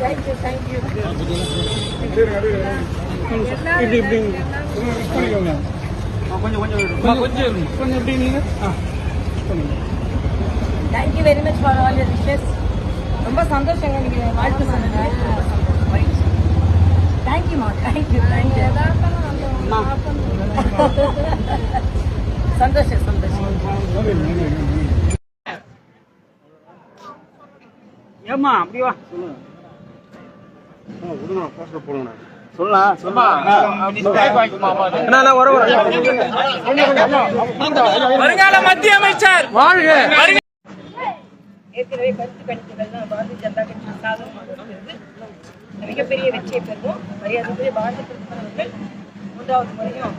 Thank you thank you இப்படி இப்படி பண்ணிக்கோங்க கொஞ்சம் கொஞ்சம் கொஞ்சம் கொஞ்சம் இப்படி நீங்க ஆ பண்ணுங்க thank you very much for all your wishes ரொம்ப சந்தோஷங்க நீங்க வாழ்த்து சொன்னது தேங்க்யூமா தேங்க்யூ தேங்க்யூ சந்தோஷம் சந்தோஷம் ஏம்மா அப்படி வா. வருங்கால மத்திய அமைச்சர். ஏற்கனவே கருத்து கணிப்புகள்லாம் பாரதிய ஜனதா கட்சி சாதகமாக இருக்கிறது மிகப்பெரிய வெற்றியை பெறுவோம். மரியாதைக்குரிய பாரத பிரதமர் அவர்கள் மூன்றாவது முறையும்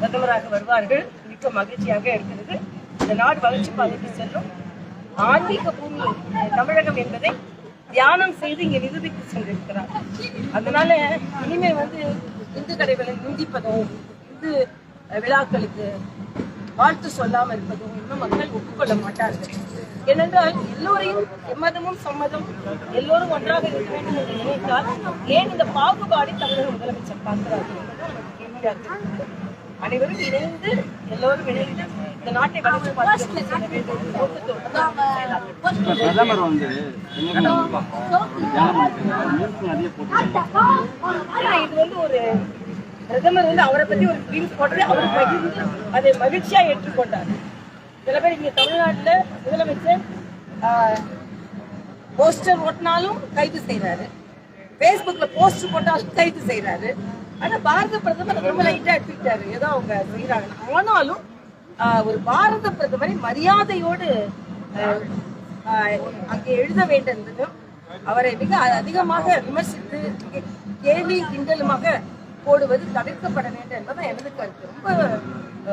பிரதமராக வருவார்கள். மிக்க மகிழ்ச்சியாக இருக்கிறது. இந்த நாடு வளர்ச்சி பாதைக்கு செல்லும். ஆன்மீக பூமி தமிழகம் என்பதை தியானம் செய்து இங்கே நிரூபித்து சென்றிருக்கிறார் அதனால இனிமே வந்து இந்து கடைகளை நிந்திப்பதோ இந்து விழாக்களுக்கு வாழ்த்து சொல்லாமல் இருப்பதும் இன்னும் மக்கள் ஒப்புக்கொள்ள மாட்டார்கள் ஏனென்றால் எல்லோரையும் எம்மதமும் சம்மதம் எல்லோரும் ஒன்றாக இருக்க வேண்டும் என்று நினைத்தால் ஏன் இந்த பாகுபாடு தமிழக முதலமைச்சர் பார்க்கிறார்கள் என்பது நமக்கு கேள்வியாக இருக்கிறது. அனைவரும் இணைந்து எல்லோரும் இணைந்து இந்த நாட்டை. பிரதமர் வந்து இது வந்து ஒரு பிரதமர் வந்து அவரை பத்தி ஒரு கிரீம்ஸ் போட்டு அவர் பகிர்ந்து அதை மகிழ்ச்சியா ஏற்றுக்கொண்டார். சில பேர் இங்க தமிழ்நாட்டுல முதலமைச்சர் போஸ்டர் ஓட்டினாலும் கைது செய்யறாரு Facebookல போஸ்டர் போட்டாலும் கைது செய்யறாரு ஆனா பாரத பிரதமர் ரொம்ப லைட்டா எடுத்துக்கிட்டாரு. ஏதோ அவங்க செய்யறாங்க ஆனாலும் ஆஹ், ஒரு பாரத பிரதமரை மரியாதையோடு ஆஹ், அங்கே எழுத வேண்டும் அவரை மிக அதிகமாக விமர்சித்து கேள்வி கேலி கிண்டலுமாக போடுவது தவிர்க்கப்பட வேண்டும் என்பதுதான் எனது கருத்து. ரொம்ப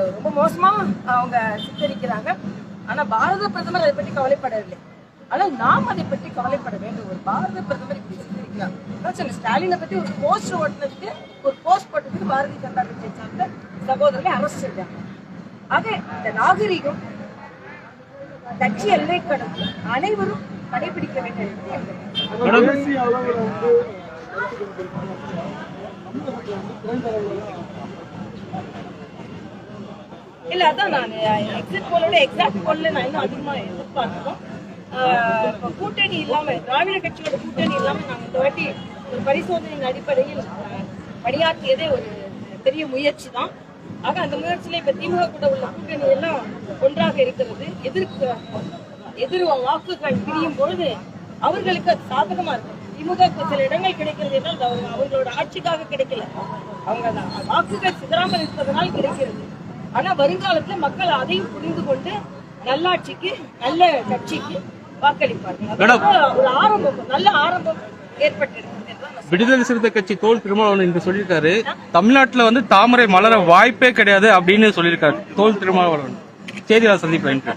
ரொம்ப மோசமா அவங்க சித்தரிக்கிறாங்க. ஆனா பாரத பிரதமர் அதை பற்றி கவலைப்படவில்லை. ஆனால் நாம் அதை பற்றி கவலைப்பட வேண்டும். ஒரு பாரத பிரதமர் இப்படி சொன்னேன், ஸ்டாலினை பத்தி ஒரு போஸ்ட் ஓட்டினதுக்கு ஒரு போஸ்ட் போட்டதுக்கு பாரதிய ஜனதா கட்சியை சார்ந்த சகோதரர்களை அரசு செஞ்சாங்க. ஆக இந்த நாகரிகம் கட்சி எல்லை கடந்து அனைவரும் கடைபிடிக்க வேண்டும் இல்ல அதான் நான் எக்ஸிட் போலோட எக்ஸாக்ட் போல்ல நான் இன்னும் அதிகமா எதிர்பார்க்கிறோம் கூட்டணி இல்லாம திராவிட கட்சியோட கூட்டணி இல்லாம நாங்க இந்த வாட்டி ஒரு பரிசோதனையின் அடிப்படையில் பணியாற்றியதே ஒரு பெரிய முயற்சி தான் ஆக அந்த முயற்சியில இப்ப திமுக கூட உள்ள கூட்டணி எல்லாம் ஒன்றாக இருக்கிறது. எதிர்க்க எதிர் வாக்குகள் பிரியும் பொழுது அவர்களுக்கு அது சாதகமா இருக்கும். திமுக சில இடங்கள் கிடைக்கிறது என்றால் அவங்க- அவங்களோட ஆட்சிக்காக கிடைக்கல. அவங்க வாக்குகள் சிதறாமல் இருப்பதனால் கிடைக்கிறது. ஆனா வருங்காலத்துல மக்கள் அதையும் புரிந்து கொண்டு நல்லாட்சிக்கு நல்ல கட்சிக்கு விடுதலை சிறுத்தை கட்சி தோல் திருமாவளவன் இன்று சொல்லியிருக்காரு. தமிழ்நாட்டுல வந்து தாமரை மலர வாய்ப்பே கிடையாது அப்படின்னு சொல்லியிருக்காரு. தோல் திருமாவளவன். செய்தியாளர் சந்திப்பு என்று.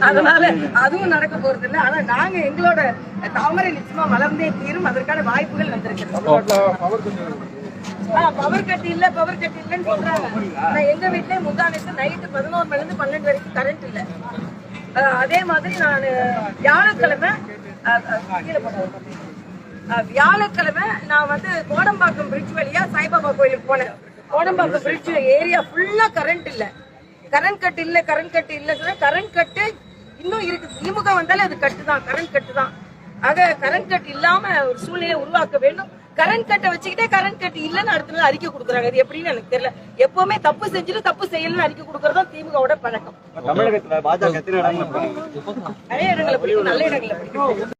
அதனால அதுவும் நடக்க போறது இல்ல. ஆனா நாங்க எங்களோட தாமரை நிச்சயமா வளர்ந்தே தீரும். அதற்கான வாய்ப்புகள் வந்திருக்கிறது. பவர் கட் இல்ல பவர் கட் இல்லன்னு சொல்றாங்க. ஆனா எங்க வீட்ல முந்தானத்து நைட்டு பதினோரு மணில இருந்து பன்னெண்டு வரைக்கும் கரண்ட் இல்ல. அதே மாதிரி நான் வியாழக்கிழமை கீழே வியாழக்கிழமை நான் வந்து கோடம்பாக்கம் பிரிட்ஜ் வழியா சாய்பாபா கோயிலுக்கு போனேன். கோடம்பாக்கம் பிரிட்ஜ் ஏரியா ஃபுல்லா கரண்ட் இல்ல. கரண்ட் கட் இல்ல கரண்ட் கட் இல்ல சொன்னா கரண்ட் கட்டு இன்னும் இருக்கு. திமுக வந்தாலே அது கட்டு தான் கரண்ட் கட்டு தான். ஆக கரண்ட் கட் இல்லாம ஒரு சூழ்நிலை உருவாக்க வேண்டும். கரண்ட் கட்டை வச்சுக்கிட்டே கரண்ட் கட் இல்லைன்னு அடுத்த நாள் அறிக்கை கொடுக்குறாங்க. அது எப்படின்னு எனக்கு தெரியல. எப்பவுமே தப்பு செஞ்சுட்டு தப்பு செய்யலன்னு அறிக்கை கொடுக்கறதும் திமுகவோட பழக்கம். தமிழகத்துல பாஜக நிறைய இடங்களை பிடிக்கும் நல்ல இடங்களை பிடிக்கும்